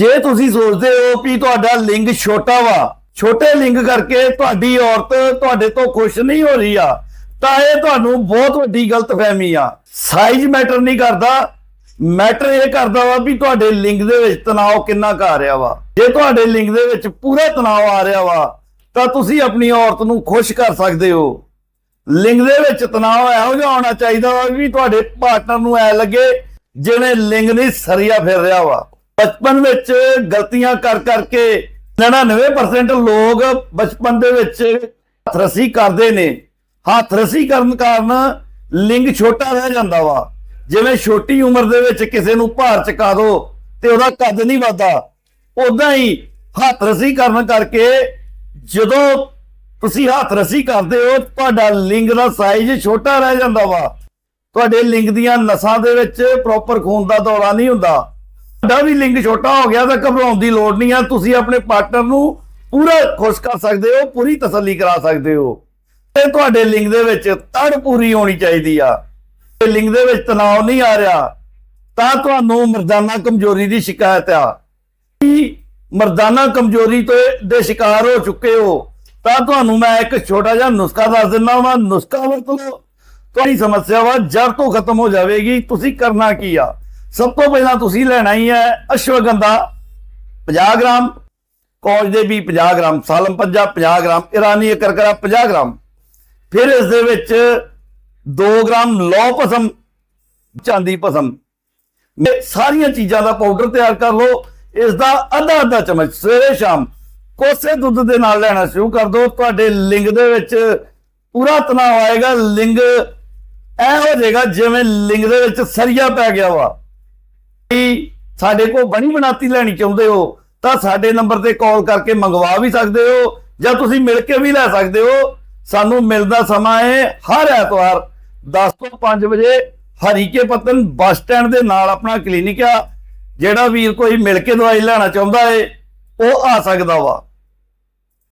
ਜੇ ਤੁਸੀਂ ਸੋਚਦੇ ਹੋ ਕਿ ਤੁਹਾਡਾ ਲਿੰਗ ਛੋਟਾ ਵਾ, ਛੋਟੇ ਲਿੰਗ ਕਰਕੇ ਤੁਹਾਡੀ ਔਰਤ ਤੁਹਾਡੇ ਤੋਂ ਖੁਸ਼ ਨਹੀਂ ਹੋ ਰਹੀ ਆ, ਤਾਂ ਇਹ ਤੁਹਾਨੂੰ ਬਹੁਤ ਵੱਡੀ ਗਲਤਫਹਿਮੀ ਆ। ਸਾਈਜ਼ ਮੈਟਰ ਨਹੀਂ ਕਰਦਾ। ਮੈਟਰ ਇਹ ਕਰਦਾ ਵਾ ਵੀ ਤੁਹਾਡੇ ਲਿੰਗ ਦੇ ਵਿੱਚ ਤਣਾਅ ਕਿੰਨਾ ਕੁ ਆ ਰਿਹਾ ਵਾ। ਜੇ ਤੁਹਾਡੇ ਲਿੰਗ ਦੇ ਵਿੱਚ ਪੂਰਾ ਤਣਾਅ ਆ ਰਿਹਾ ਵਾ, ਤਾਂ ਤੁਸੀਂ ਆਪਣੀ ਔਰਤ ਨੂੰ ਖੁਸ਼ ਕਰ ਸਕਦੇ ਹੋ। ਲਿੰਗ ਦੇ ਵਿੱਚ ਤਣਾਅ ਇਹੋ ਜਿਹਾ ਹੋਣਾ ਚਾਹੀਦਾ ਵਾ ਵੀ ਤੁਹਾਡੇ ਪਾਰਟਨਰ ਨੂੰ ਐ ਲੱਗੇ ਜਿਵੇਂ ਲਿੰਗ ਨਹੀਂ ਸਰੀਆ ਫਿਰ ਰਿਹਾ ਵਾ। ਬਚਪਨ ਵਿੱਚ ਗਲਤੀਆਂ ਕਰ ਕਰਕੇ 99% ਲੋਕ ਬਚਪਨ ਦੇ ਵਿੱਚ ਹੱਥਰਸੀ ਕਰਦੇ ਨੇ। ਹੱਥਰਸੀ ਕਰਨ ਕਾਰਨ ਲਿੰਗ ਛੋਟਾ ਰਹਿ ਜਾਂਦਾ ਵਾ। ਜਿਵੇਂ ਛੋਟੀ ਉਮਰ ਦੇ ਵਿੱਚ ਕਿਸੇ ਨੂੰ ਭਾਰ ਚਕਾ ਦੋ ਤੇ ਉਹਦਾ ਕੱਦ ਨਹੀਂ ਵੱਧਦਾ ਉਦਾਂ ਹੀ ਹੱਥਰਸੀ ਕਰਨ ਕਰਕੇ ਜਦੋਂ ਤੁਸੀਂ ਹੱਥਰਸੀ ਕਰਦੇ ਹੋ, ਤੁਹਾਡਾ ਲਿੰਗ ਦਾ ਸਾਈਜ਼ ਛੋਟਾ ਰਹਿ ਜਾਂਦਾ ਵਾ। ਤੁਹਾਡੇ ਲਿੰਗ ਦੀਆਂ ਨਸਾਂ ਦੇ ਵਿੱਚ ਪ੍ਰੋਪਰ ਖੂਨ ਦਾ ਦੌਰਾ ਨਹੀਂ ਹੁੰਦਾ। ਤੁਹਾਡਾ ਵੀ ਲਿੰਗ ਛੋਟਾ ਹੋ ਗਿਆ ਤਾਂ ਘਬਰਾਉਣ ਦੀ ਲੋੜ ਨਹੀਂ ਆ। ਤੁਸੀਂ ਆਪਣੇ ਪਾਰਟਨਰ ਨੂੰ ਪੂਰਾ ਖੁਸ਼ ਕਰ ਸਕਦੇ ਹੋ, ਪੂਰੀ ਤਸੱਲੀ ਕਰਾ ਸਕਦੇ ਹੋ। ਤੇ ਤੁਹਾਡੇ ਲਿੰਗ ਦੇ ਵਿੱਚ ਤੜ ਪੂਰੀ ਹੋਣੀ ਚਾਹੀਦੀ ਆ। ਤੇ ਲਿੰਗ ਦੇ ਵਿੱਚ ਤਣਾਅ ਨਹੀਂ ਆ ਰਿਹਾ, ਤਾਂ ਤੁਹਾਨੂੰ ਮਰਦਾਨਾ ਕਮਜ਼ੋਰੀ ਦੀ ਸ਼ਿਕਾਇਤ ਆ। ਮਰਦਾਨਾ ਕਮਜ਼ੋਰੀ ਤੋਂ ਦੇ ਸ਼ਿਕਾਰ ਹੋ ਚੁੱਕੇ ਹੋ, ਤਾਂ ਤੁਹਾਨੂੰ ਮੈਂ ਇੱਕ ਛੋਟਾ ਜਿਹਾ ਨੁਸਖਾ ਦੱਸ ਦਿੰਦਾ ਹਾਂ ਨੁਸਖਾ ਵਰਤ ਲਓ। ਤੁਹਾਡੀ ਸਮੱਸਿਆ ਵਾ, ਜੜ ਤੋਂ ਖਤਮ ਹੋ ਜਾਵੇਗੀ। ਤੁਸੀਂ ਕਰਨਾ ਕੀ ਆ? ਸਭ ਤੋਂ ਪਹਿਲਾਂ ਤੁਸੀਂ ਲੈਣਾ ਹੀ ਹੈ ਅਸ਼ਵਗੰਧਾ 50 ਗ੍ਰਾਮ, ਕੌਜ ਦੇ ਵੀ 50 ਗ੍ਰਾਮ, ਸਾਲਮ ਪੰਜਾ 50 ਗ੍ਰਾਮ, ਇਰਾਨੀ ਕਰਕਰਾ 50 ਗ੍ਰਾਮ। ਫਿਰ ਇਸ ਦੇ ਵਿੱਚ 2 ਗ੍ਰਾਮ ਲੌ ਪਸਮ ਚਾਂਦੀ ਭਸਮ। ਇਹ ਸਾਰੀਆਂ ਚੀਜ਼ਾਂ ਦਾ ਪਾਊਡਰ ਤਿਆਰ ਕਰ ਲਓ। ਇਸ ਦਾ ਅੱਧਾ ਅੱਧਾ ਚਮਚ ਸਵੇਰੇ ਸ਼ਾਮ ਕੋਸੇ ਦੁੱਧ ਦੇ ਨਾਲ ਲੈਣਾ ਸ਼ੁਰੂ ਕਰ ਦਿਓ। ਤੁਹਾਡੇ ਲਿੰਗ ਦੇ ਵਿੱਚ ਪੂਰਾ ਤਣਾਅ ਆਏਗਾ ਲਿੰਗ ਐ ਹੋ ਜਾਏਗਾ ਜਿਵੇਂ ਲਿੰਗ ਦੇ ਵਿੱਚ ਸਰੀਆ ਪੈ ਗਿਆ ਵਾ। ਸਾਡੇ ਕੋਲ ਬਣੀ ਬਣਾਤੀ ਲੈਣੀ ਚਾਹੁੰਦੇ ਹੋ, ਤਾਂ ਸਾਡੇ ਨੰਬਰ ਤੇ ਕਾਲ ਕਰਕੇ ਮੰਗਵਾ ਵੀ ਸਕਦੇ ਹੋ ਜਾਂ ਤੁਸੀਂ ਮਿਲ ਕੇ ਵੀ ਲੈ ਸਕਦੇ ਹੋ। ਸਾਨੂੰ ਮਿਲਦਾ ਸਮਾਂ ਹੈ ਹਰ ਐਤਵਾਰ 10 ਤੋਂ 5 ਵਜੇ ਹਰੀਕੇ ਪਤਨ ਬੱਸ ਸਟੈਂਡ ਦੇ ਨਾਲ ਆਪਣਾ ਕਲੀਨਿਕ ਆ, ਜਿਹੜਾ ਵੀਰ ਕੋਈ ਮਿਲ ਕੇ ਦਵਾਈ ਲੈਣਾ ਚਾਹੁੰਦਾ ਏ ਉਹ ਆ ਸਕਦਾ ਵਾ।